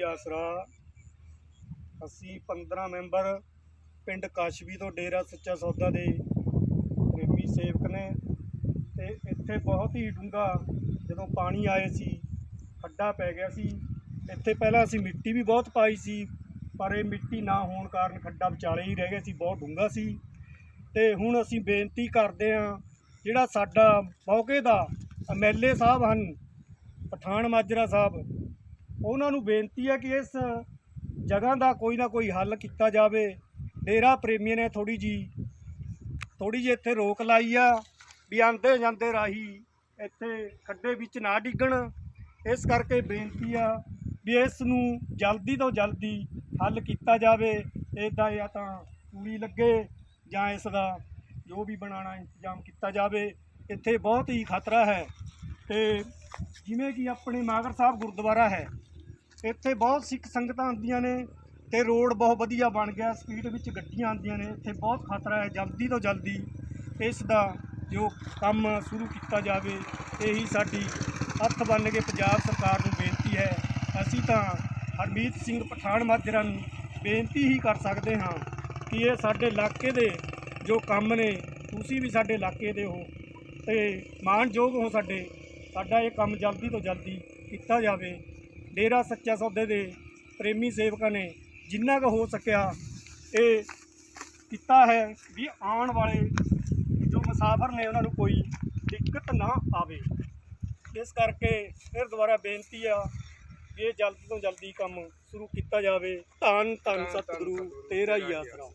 ਹੀ ਆਸਰਾ ਅਸੀਂ 15 ਮੈਂਬਰ ਪਿੰਡ ਕਾਸ਼ਵੀ ਤੋਂ ਡੇਰਾ ਸੱਚਾ ਸੌਦਾ ਦੇ ਪ੍ਰੇਮੀ ਸੇਵਕ ਨੇ ਤੇ ਇੱਥੇ ਬਹੁਤ ਹੀ ਡੂੰਘਾ ਜਦੋਂ ਪਾਣੀ ਆਏ ਸੀ, ਖੱਡਾ ਪੈ ਗਿਆ ਸੀ। ਇੱਥੇ ਪਹਿਲਾਂ ਅਸੀਂ ਮਿੱਟੀ ਵੀ ਬਹੁਤ ਪਾਈ ਸੀ, ਪਰ ਇਹ ਮਿੱਟੀ ਨਾ ਹੋਣ ਕਾਰਨ ਖੱਡਾ ਵਿਚਾਲੇ ਹੀ ਰਹਿ ਗਿਆ ਸੀ, ਬਹੁਤ ਡੂੰਘਾ ਸੀ। ਤੇ ਹੁਣ ਅਸੀਂ ਬੇਨਤੀ ਕਰਦੇ ਹਾਂ, ਜਿਹੜਾ ਸਾਡਾ ਮੌਕੇ ਦਾ ਐਮਐਲਏ ਸਾਹਿਬ ਹਨ, ਪਠਾਨ ਮਾਜਰਾ ਸਾਹਿਬ ਉਹਨਾਂ ਨੂੰ ਬੇਨਤੀ ਹੈ ਕਿ ਇਸ ਜਗ੍ਹਾ ਦਾ ਕੋਈ ਨਾ ਕੋਈ ਹੱਲ ਕੀਤਾ ਜਾਵੇ। ਡੇਰਾ ਪ੍ਰੇਮੀਆਂ ਨੇ ਥੋੜੀ ਜੀ ਥੋੜੀ ਜਿਹੀ ਇੱਥੇ ਰੋਕ ਲਾਈ ਆ ਵੀ ਆਂਦੇ ਜਾਂਦੇ ਰਾਹੀ ਇੱਥੇ ਖੱਡੇ ਵਿੱਚ ਨਾ ਡਿੱਗਣ। ਇਸ ਕਰਕੇ ਬੇਨਤੀ ਆ ਵੀ ਇਸ ਨੂੰ ਜਲਦੀ ਤੋਂ ਜਲਦੀ ਹੱਲ ਕੀਤਾ ਜਾਵੇ। ਇਦਾਂ ਜਾਂ ਤਾਂ ਤੂੜੀ ਲੱਗੇ ਜਾਂ ਇਸ ਦਾ ਜੋ ਵੀ ਬਣਾਉਣਾ ਇੰਤਜ਼ਾਮ ਕੀਤਾ ਜਾਵੇ। ਇੱਥੇ ਬਹੁਤ ਹੀ ਖਤਰਾ ਹੈ ਤੇ ਜਿਵੇਂ ਕਿ ਆਪਣੇ ਮਾਗਰ ਸਾਹਿਬ ਗੁਰਦੁਆਰਾ ਹੈ ਇੱਥੇ ਬਹੁਤ ਸਿੱਖ ਸੰਗਤਾਂ ਆਉਂਦੀਆਂ ਨੇ ਤੇ ਰੋਡ ਬਹੁਤ ਵਧੀਆ ਬਣ ਗਿਆ ਸਪੀਡ ਵਿੱਚ ਗੱਡੀਆਂ ਆਉਂਦੀਆਂ ਨੇ, ਇੱਥੇ ਬਹੁਤ ਖਤਰਾ ਹੈ ਜਲਦੀ ਤੋਂ ਜਲਦੀ ਇਸ ਦਾ ਜੋ ਕੰਮ ਸ਼ੁਰੂ ਕੀਤਾ ਜਾਵੇ, ਇਹੀ ਸਾਡੀ ਹੱਥ ਬੰਨ੍ਹ ਕੇ ਪੰਜਾਬ ਸਰਕਾਰ ਨੂੰ ਬੇਨਤੀ ਹੈ। ਅਸੀਂ ਤਾਂ ਹਰਮੀਤ ਸਿੰਘ ਪਠਾਨ ਮਾਜਰਾ ਨੂੰ ਬੇਨਤੀ ਹੀ ਕਰ ਸਕਦੇ ਹਾਂ ਕਿ ਇਹ ਸਾਡੇ ਇਲਾਕੇ ਦੇ ਜੋ ਕੰਮ ਨੇ, ਤੁਸੀਂ ਵੀ ਸਾਡੇ ਇਲਾਕੇ ਦੇ ਹੋ ਤੇ ਮਾਣਯੋਗ ਹੋ ਸਾਡੇ, ਸਾਡਾ ਇਹ ਕੰਮ ਜਲਦੀ ਤੋਂ ਜਲਦੀ ਕੀਤਾ ਜਾਵੇ। ਡੇਰਾ ਸੱਚਾ ਸੌਦੇ ਦੇ ਪ੍ਰੇਮੀ ਸੇਵਕਾਂ ਨੇ ਜਿੰਨਾ ਕੁ ਹੋ ਸਕਿਆ ਇਹ ਕੀਤਾ ਹੈ ਵੀ ਆਉਣ ਵਾਲੇ ਜੋ ਮੁਸਾਫਰ ਨੇ ਉਹਨਾਂ ਨੂੰ ਕੋਈ ਦਿੱਕਤ ਨਾ ਆਵੇ। ਇਸ ਕਰਕੇ ਫਿਰ ਦੁਬਾਰਾ ਬੇਨਤੀ ਆ ਕਿ ਇਹ ਜਲਦੀ ਤੋਂ ਜਲਦੀ ਕੰਮ ਸ਼ੁਰੂ ਕੀਤਾ ਜਾਵੇ। ਧੰਨ ਧੰਨ ਸਤਿਗੁਰੂ, ਤੇਰਾ ਹੀ ਆਸਰਾ।